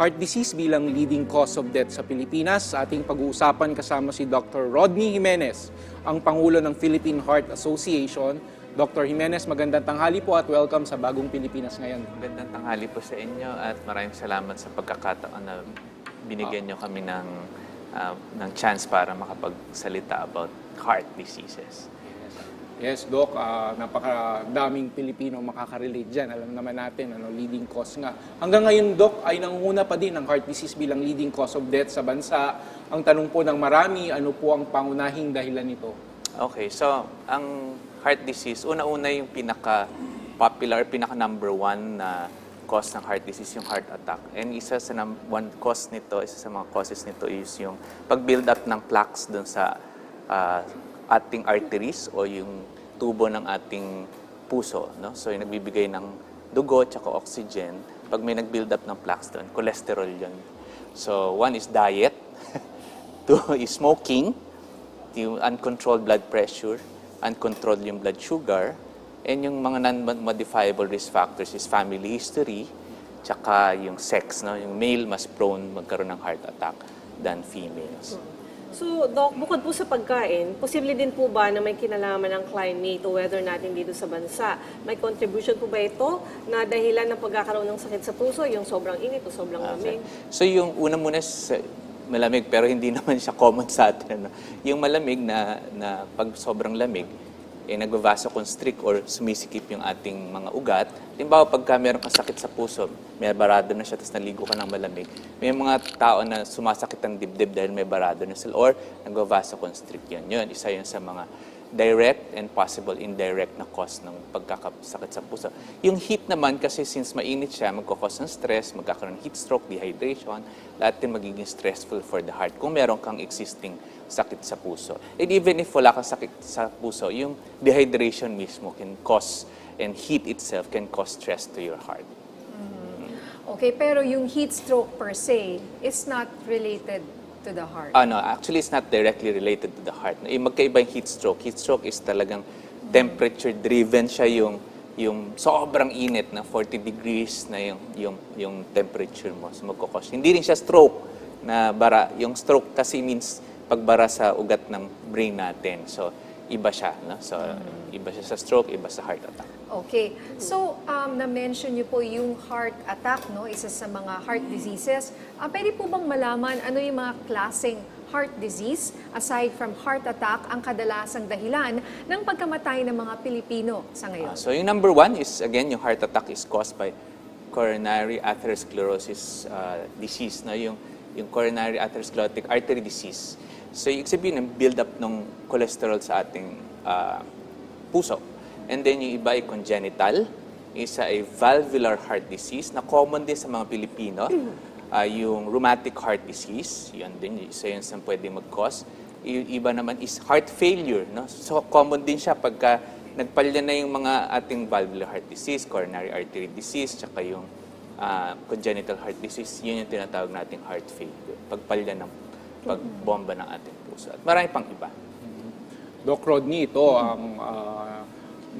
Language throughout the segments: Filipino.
heart disease bilang leading cause of death sa Pilipinas. Sa ating pag-uusapan kasama si Dr. Rodney Jimenez, ang Pangulo ng Philippine Heart Association. Dr. Jimenez, magandang tanghali po at welcome sa Bagong Pilipinas ngayon. Magandang tanghali po sa inyo at maraming salamat sa pagkakataon na binigyan nyo kami ng, ah, ng chance para makapagsalita about heart diseases. Yes, Doc, ah, napakadaming Pilipino makakarelate dyan. Alam naman natin, ano, leading cause nga. Hanggang ngayon, Doc, ay nangunguna pa din ang heart disease bilang leading cause of death sa bansa. Ang tanong po ng marami, ano po ang pangunahing dahilan nito? Okay, so ang heart disease, una-una yung pinaka-popular, pinaka-number one na cause ng heart disease, yung heart attack. And isa sa one cause nito, isa sa mga causes nito is yung pag-build up ng plaques dun sa ah, ating arteries o yung tubo ng ating puso. No? So yung nagbibigay ng dugo at oxygen, pag may nag-build up ng plaques doon, cholesterol yun. So one is diet, two is smoking, yung uncontrolled blood pressure, uncontrolled yung blood sugar, and yung mga non-modifiable risk factors is family history, tsaka yung sex, no? yung male mas prone magkaroon ng heart attack than females. So, Doc, bukod po sa pagkain, posible din po ba na may kinalaman ng climate o weather natin dito sa bansa? May contribution po ba ito na dahilan ng pagkakaroon ng sakit sa puso, yung sobrang init o sobrang lamig? So yung una muna sa malamig pero hindi naman siya common sa atin. Ano? Yung malamig na, na pag sobrang lamig, eh, nagvasoconstrict or sumisikip yung ating mga ugat. Halimbawa, pagka meron kang sakit sa puso, may barado na siya, tapos naligo ka ng malamig. May mga tao na sumasakit ang dibdib dahil may barado na sila or nagvasoconstrict yun. Yun, isa yun sa mga direct and possible indirect na cause ng pagkakasakit sa puso. Yung heat naman, kasi since mainit siya, magkakos ng stress, magkakaroon ng heat stroke, dehydration, lahat din magiging stressful for the heart kung meron kang existing sakit sa puso. And even if wala kang sakit sa puso, yung dehydration mismo can cause, and heat itself can cause stress to your heart. Okay, pero yung heat stroke per se is not related to the heart. Ano, actually, it's not directly related to the heart. Eh, magkaiba yung heat stroke. Heat stroke is talagang temperature-driven siya yung yung sobrang init na 40 degrees na yung yung yung temperature mo so magkokos. Hindi rin siya stroke na bara. Yung stroke kasi means pagbara sa ugat ng brain natin. So iba siya, no? So iba siya sa stroke, iba sa heart attack. Okay. So, um, na-mention niyo po yung heart attack, no? Isa sa mga heart diseases. Ah, pwede po bang malaman ano yung mga klaseng heart disease aside from heart attack ang kadalasang dahilan ng pagkamatay ng mga Pilipino sa Ah, ngayon? so yung number one is, again, yung heart attack is caused by coronary atherosclerosis uh, disease, no? yung, yung coronary atherosclerotic artery disease. So yung sabihin, ng build up ng cholesterol sa ating uh, puso. And then yung iba ay congenital, isa ay valvular heart disease na common din sa mga Pilipino. Ah, yung rheumatic heart disease, yun din, isa yun sa pwede mag-cause. Yung iba naman is heart failure. No? So common din siya pagka nagpalya na yung mga ating valvular heart disease, coronary artery disease, tsaka yung ah, congenital heart disease, yun yung tinatawag nating heart failure. Pagpalya ng pagbomba ng ating puso. At marami pang iba. Doc Rodney, ito ang ah,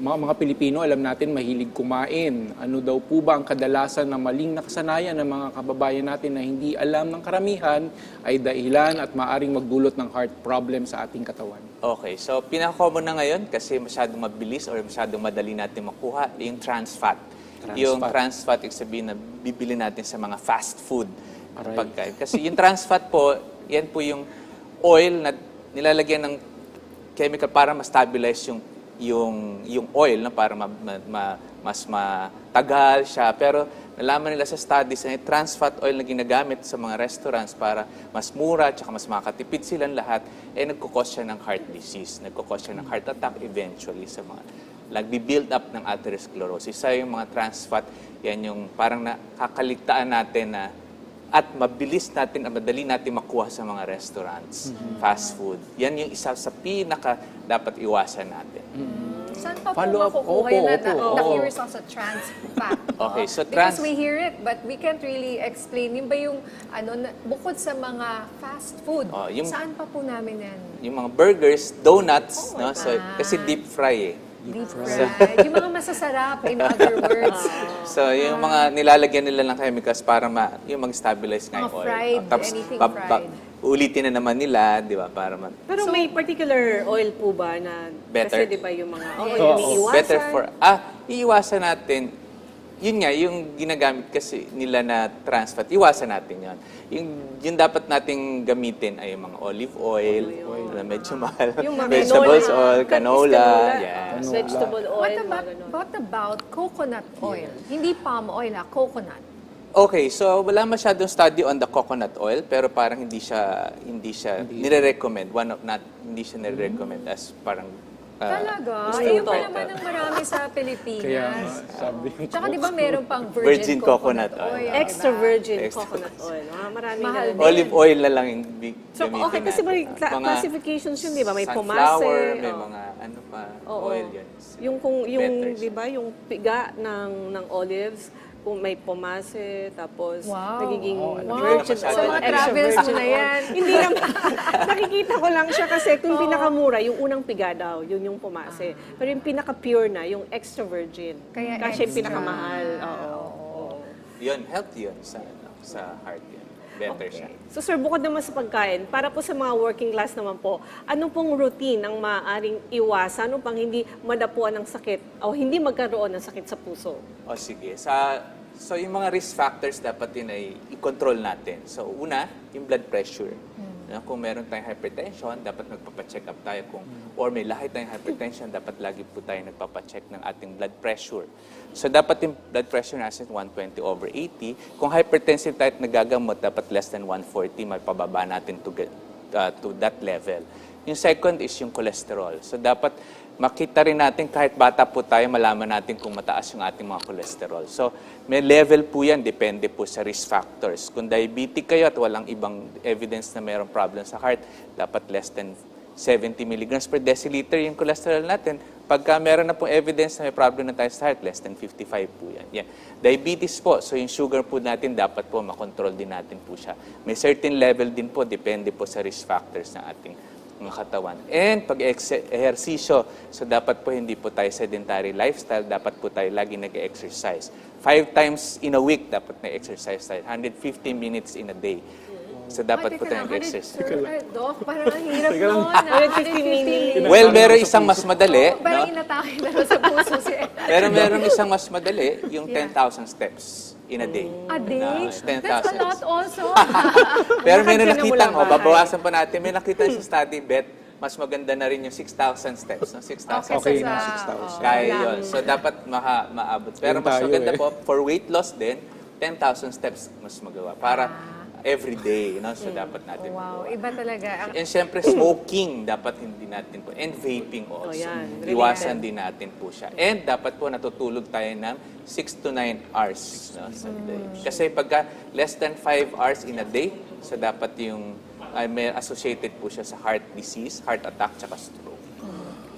mga, mga Pilipino, alam natin, mahilig kumain. Ano daw po ba ang kadalasan na maling nakasanayan ng mga kababayan natin na hindi alam ng karamihan ay dahilan at maaring magdulot ng heart problem sa ating katawan? Okay, so pinaka-common na ngayon kasi masyadong mabilis or masyadong madali natin makuha, yung trans fat. Trans yung fat. trans fat, ibig sabihin na bibili natin sa mga fast food Aray. pagkain. Kasi yung trans fat po, yan po yung oil na nilalagyan ng chemical para ma-stabilize yung yung yung oil na para ma, ma- ma- mas matagal siya. Pero nalaman nila sa studies na yung trans fat oil na ginagamit sa mga restaurants para mas mura at mas makatipid silang lahat eh nagkukos siya ng heart disease. Nagkukos siya ng heart attack eventually sa mga nagbi-build up ng atherosclerosis. Sa yung mga trans fat yan yung parang nakakaligtaan natin na at mabilis natin, at madali natin makuha sa mga restaurants, fast food. Yan yung isa sa pinaka dapat iwasan natin. Saan pa po Follow up. makukuha Opo, yun na, opo, na, oo. na-curious ako sa trans fat? Okay, so Because trans- we hear it, but we can't really explain. Yun ba yung, ano, na, bukod sa mga fast food, Oh, yung- saan pa po namin yan? Yung mga burgers, donuts, Oh, no? So, ah. kasi deep fry eh. Deep fried. yung mga masasarap, in other words. So, yung mga nilalagyan nila ng chemicals para ma, yung mag-stabilize nga Mga yung oil. fried, Tapos, anything fried. ulitin na naman nila, di ba, para ma- Pero may particular oil po ba na Better. kasi di ba yung mga oh, Yes. yung iniiwasan? better for, ah, iiwasan natin, yun nga, yung ginagamit kasi nila na trans fat, iwasan natin yun. Yung, yung dapat nating gamitin ay yung mga olive oil, na medyo mahal, Yung mga vegetables canola, oil, canola, canola, yes. vegetable oil, What mga about, ganun. what about coconut oil? Hindi palm oil, ha? Coconut. Okay, so wala masyadong study on the coconut oil, pero parang hindi siya hindi siya nire-recommend. One of not hindi siya nire-recommend as parang ah, Talaga? gusto Ayun pa naman ang marami sa Kaya Pilipinas. nga, sabi yung Tsaka di ba meron pang virgin, Virgin coconut oil. diba? Extra virgin Extra coconut oil. Ah, marami Mahal na. din. olive oil na lang yung bi- So, gamitin okay, kasi may cla- Mga classifications yun, di ba? May sunflower, pomase, may oh. mga ano pa, Oo. oil yun. Yung kung yung Better. 'di ba, yung piga ng ng olives, kung may pomase, tapos Wow. nagiging Wow. virgin Sa oil. mga extra travels virgin mo na yan. Hindi naman. nakikita ko lang siya kasi kung pinakamura, yung unang piga daw, yun yung pomase. Pero yung pinaka-pure na, yung extra virgin. Kaya Kasi yung extra. pinakamahal. Oo. Yun, healthy yun sa, ano, sa heart yun. Better siya. So sir, bukod naman sa pagkain, para po sa mga working class naman po, ano pong routine ang maaaring iwasan upang hindi madapuan ng sakit o hindi magkaroon ng sakit sa puso? O sige. Sa, so yung mga risk factors dapat din ay i-control natin. So una, yung blood pressure. No, Kung meron tayong hypertension, dapat magpapacheck up tayo. Kung, or may lahi tayong hypertension, dapat lagi po tayo nagpapacheck ng ating blood pressure. So dapat yung blood pressure natin 120 over 80. Kung hypertensive tayo at nagagamot, dapat less than 140, may natin to, get, uh, to that level. Yung second is yung cholesterol. So dapat makita rin natin kahit bata po tayo, malaman natin kung mataas yung ating mga cholesterol. So, may level po yan, depende po sa risk factors. Kung diabetic kayo at walang ibang evidence na mayroong problem sa heart, dapat less than 70 milligrams per deciliter yung cholesterol natin. Pagka meron na po evidence na may problem na tayo sa heart, less than 55 po yan. yan. Diabetes po, so yung sugar po natin, dapat po makontrol din natin po siya. May certain level din po, depende po sa risk factors ng ating mga katawan. And pag ehersisyo, so dapat po hindi po tayo sedentary lifestyle, dapat po tayo lagi nag-exercise. Five times in a week dapat na-exercise tayo. 150 minutes in a day. So dapat po teka tayo lang, nag-exercise. Sir, eh, Doc, parang ang hirap nun. ah. 150 minutes. Well, meron isang mas madali, Parang no? inatake na lang sa puso si Pero meron isang mas madali, yung 10,000 steps in a day. A day? Na, That's a 10,000. lot also. Pero may Nakagana mo nakita, oh, babawasan pa natin, may nakita sa study, bet, mas maganda na rin yung 6,000 steps. No? 6,000 Okay steps. na, sa- 6,000. Kaya yun. So, dapat maha, maabot. Pero Yun mas tayo maganda eh. po, for weight loss din, 10,000 steps mas magawa. Para every day, no? So, dapat natin wow, magawa. iba talaga. Ang- And syempre, smoking, dapat hindi natin po. And vaping also. yan. Iwasan din natin po siya. And dapat po natutulog tayo ng 6 to 9 hours no, sa day. Kasi pagka less than 5 hours in a day, so dapat yung ay may associated po siya sa heart disease, heart attack, tsaka stroke.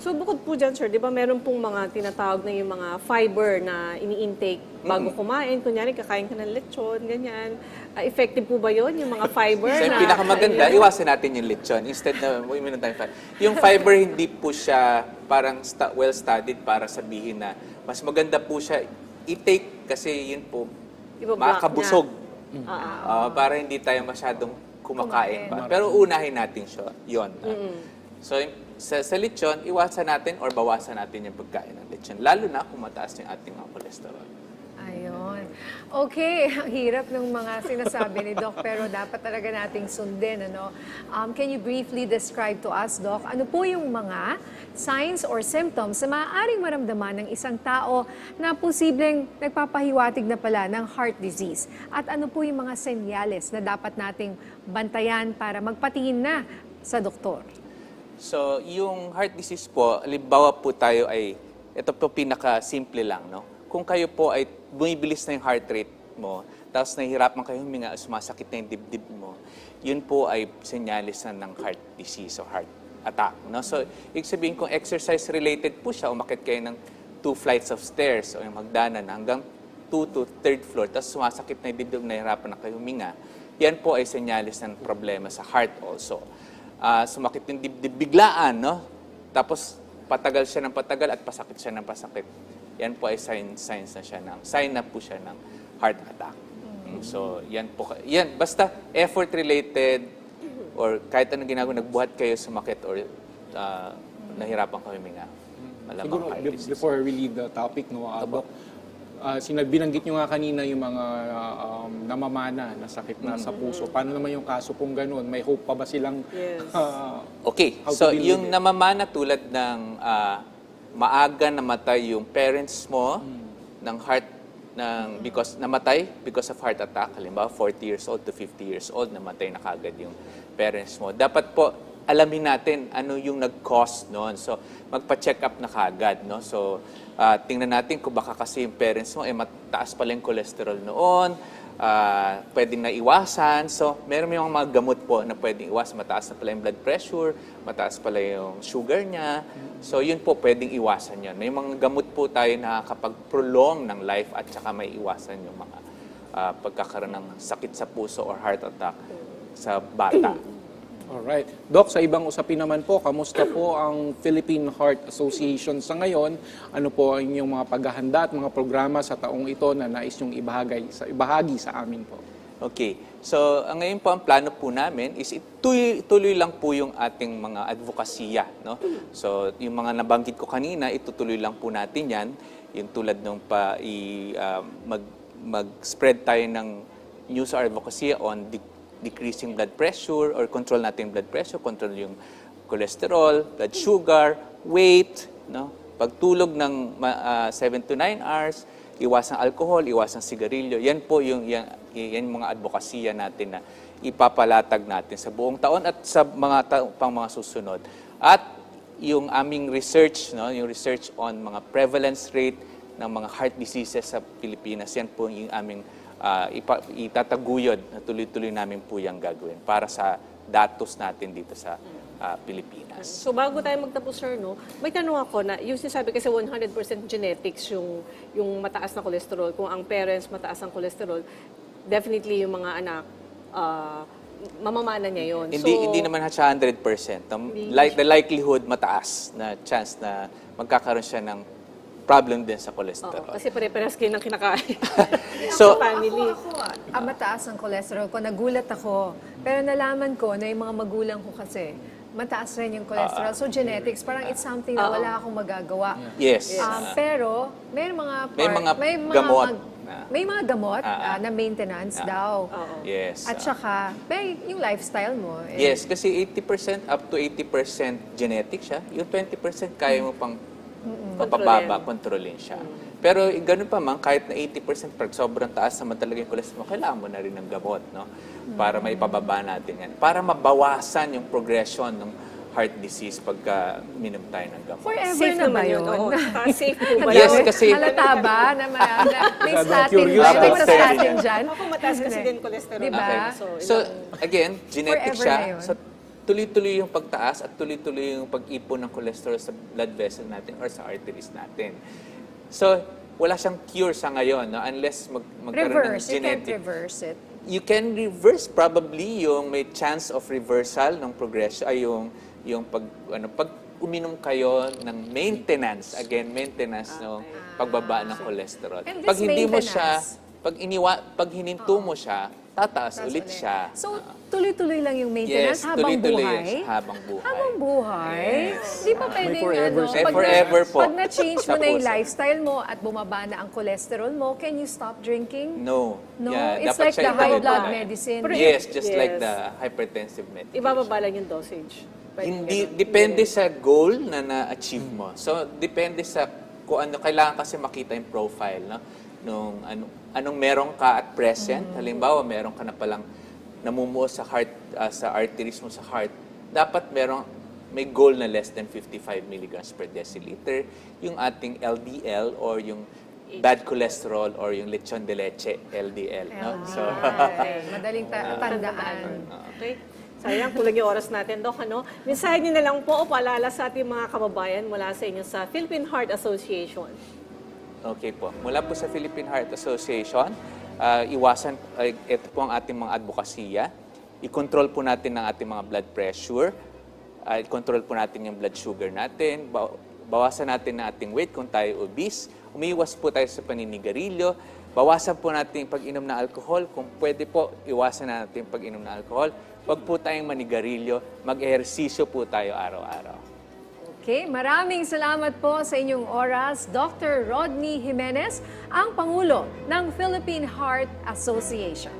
So bukod po dyan, sir, di ba meron pong mga tinatawag na yung mga fiber na ini-intake bago kumain? Kunyari, kakain ka ng lechon, ganyan. Ah, effective po ba yon yung mga fiber So yung na... pinakamaganda, iwasan natin yung lechon. Instead na uminom tayo fiber. Yung fiber, hindi po siya parang well-studied para sabihin na mas maganda po siya i-take kasi yun po makakabusog. Ah, Ah, para hindi tayo masyadong kumakain pa. Pero unahin natin siya, yun. Ah. So, yung- sa, sa lechon, iwasan natin or bawasan natin yung pagkain ng lechon. Lalo na kung mataas yung ating mga cholesterol. Ayun. Okay, hirap ng mga sinasabi ni Doc, pero dapat talaga nating sundin. Ano? Um, can you briefly describe to us, Doc, ano po yung mga signs or symptoms na maaaring maramdaman ng isang tao na posibleng nagpapahiwatig na pala ng heart disease? At ano po yung mga senyales na dapat nating bantayan para magpatingin na sa doktor? So, yung heart disease po, halimbawa po tayo ay, ito po pinaka-simple lang, no? Kung kayo po ay bumibilis na yung heart rate mo, tapos nahihirapan kayo huminga, sumasakit na yung dibdib mo, yun po ay senyalis na ng heart disease o heart attack, no? So, ibig sabihin kung exercise-related po siya, umakit kayo ng two flights of stairs o yung magdanan hanggang two to third floor, tapos sumasakit na yung dibdib, nahihirapan na kayo huminga, yan po ay senyalis ng problema sa heart also. Ah, sumakit yung dibdib biglaan, no? Tapos patagal siya ng patagal at pasakit siya ng pasakit, yan po ay sign, signs na siya ng, sign na po siya ng heart attack. Mm, So, yan po, yan, basta effort-related or kahit anong ginagawa, nagbuhat kayo sumakit or ah, nahirapan kayo huminga. Malamang Siguro, before we leave the topic, no, uh, Doc, uh, sinab- binanggit nyo nga kanina yung mga uh, um, namamana na sakit na sa puso. Paano naman yung kaso kung ganun? May hope pa ba silang Yes. uh, Okay, How to so yung it. namamana tulad ng ah, maaga namatay yung parents mo ng heart ng because namatay because of heart attack, halimbawa 40 years old to 50 years old namatay na kagad yung parents mo. Dapat po alamin natin ano yung nag-cause noon. So magpa-check up na kagad, no? So ah, tingnan natin kung baka kasi yung parents mo eh mataas pala yung cholesterol noon, ah, pwedeng naiwasan. So, meron yung mga gamot po na pwedeng iwasan. Mataas na pala yung blood pressure, mataas pala yung sugar niya. So, yun po, pwedeng iwasan yun. May mga gamot po tayo na kapag prolong ng life at saka may iwasan yung mga ah, pagkakaroon ng sakit sa puso or heart attack sa bata. Alright. Doc, sa ibang usapin naman po, kamusta po ang Philippine Heart Association sa ngayon? Ano po ang inyong mga paghahanda at mga programa sa taong ito na nais yung ibahagi sa, ibahagi sa amin po? Okay. So, ang ngayon po ang plano po namin is ituloy, tuloy lang po yung ating mga advokasya. No? So, yung mga nabanggit ko kanina, itutuloy lang po natin yan. Yung tulad nung pa, i, ah, mag, mag-spread tayo ng news or advocacy on de- decreasing blood pressure or control natin blood pressure, control yung cholesterol, blood sugar, weight, no? Pagtulog ng 7 to 9 hours, iwasang alcohol, iwasang sigarilyo. Yan po yung yan, yan mga advokasya natin na ipapalatag natin sa buong taon at sa mga ta- pang mga susunod. At yung aming research, no, yung research on mga prevalence rate ng mga heart diseases sa Pilipinas, yan po yung aming ah, ipa, itataguyod na tuloy-tuloy namin po yung gagawin para sa datos natin dito sa ah, Pilipinas. So bago tayo magtapos, sir, no, may tanong ako na, yung sinasabi kasi 100% genetics yung, yung mataas na cholesterol. Kung ang parents mataas ang cholesterol, definitely yung mga anak, ah, mamamana niya yon. Hindi hindi naman siya 100%. Um, like the likelihood mataas na chance na magkakaroon siya ng problem din sa Oo, cholesterol. kasi pare-parehas kayo ng kinakain. So- sa family. Ako, ah, mataas ang cholesterol ko. Nagulat ako. Pero nalaman ko na yung mga magulang ko kasi, mataas rin yung cholesterol. So genetics, parang it's something na wala akong magagawa. Yes. Um, pero may mga May part- mga gamot mag- may mga gamot Ah, ah, na maintenance daw. Yes. At ah. saka, may yung lifestyle mo. eh, Yes, kasi 80% up to 80% genetic siya. Yung 20% kaya mo pang mapababa, kontrolin siya. Pero ganun pa man, kahit na 80%, pag sobrang taas naman talaga yung cholesterol mo, kailangan mo na rin ng gamot, no? Para may pababa natin yan. Para mabawasan yung progression ng heart disease pagka minom tayo ng gamot. Forever Safe na ba naman yun? Oo, saka safe po ba Yes, yun? kasi- Halata ba na, ma- na may Masyadong statin curious ba? May ako. sa statin dyan? Ako mataas kasi din cholesterol. Diba? Okay. So, So, again, genetic Forever siya. yun. So, tuloy-tuloy yung pagtaas at tuloy-tuloy yung pag-ipon ng cholesterol sa blood vessel natin or sa arteries natin. So, wala siyang cure sa ngayon no? unless mag magkaroon Reverse. ng You can't genetic. reverse it. You can reverse probably yung may chance of reversal ng progression ay yung yung pag ano pag uminom kayo ng maintenance again maintenance no pagbaba ng cholesterol. And this Pag hindi mo siya pag iniwa pag hininto mo siya tataas ulit ulit. siya. So, tuloy-tuloy lang yung maintenance Yes, habang tuloy-tuloy buhay? yan habang buhay. Habang buhay? Yes. Di ba pwedeng forever ano, siya. Eh, pag, forever na, po. pag na-change mo Sa na yung puso. lifestyle mo at bumaba na ang cholesterol mo, can you stop drinking? No. No, Yeah, it's dapat like siya the high ituloy blood medicine. Pero Yes, just Yes. like the hypertensive medication. ibababa lang yung dosage. Pwede Hindi ganun. depende sa goal na na-achieve mo. So depende sa kung ano kailangan kasi makita yung profile no nung ano anong meron ka at present. Halimbawa, meron ka na palang namumuo sa heart ah, sa arteries mo sa heart. Dapat meron may goal na less than 55 milligrams per deciliter. Yung ating LDL or yung bad cholesterol or yung lechon de leche, LDL. No? So, Ay, madaling ta- tandaan. Okay. Sayang, kulang yung oras natin, Dok. Ano? Mensahe niyo na lang po o paalala sa ating mga kababayan mula sa inyo sa Philippine Heart Association. Okay po. Mula po sa Philippine Heart Association, ah, iwasan, ay, ito po ang ating mga advokasya. I-control po natin ang ating mga blood pressure. Ah, i-control po natin yung blood sugar natin. Ba- bawasan natin na ating weight kung tayo obese, umiiwas po tayo sa paninigarilyo, bawasan po natin pag-inom na alcohol, kung pwede po, iwasan natin yung pag-inom na alcohol, Huwag po tayong manigarilyo, mag-ehersisyo po tayo araw-araw. Okay, maraming salamat po sa inyong oras, Dr. Rodney Jimenez, ang Pangulo ng Philippine Heart Association.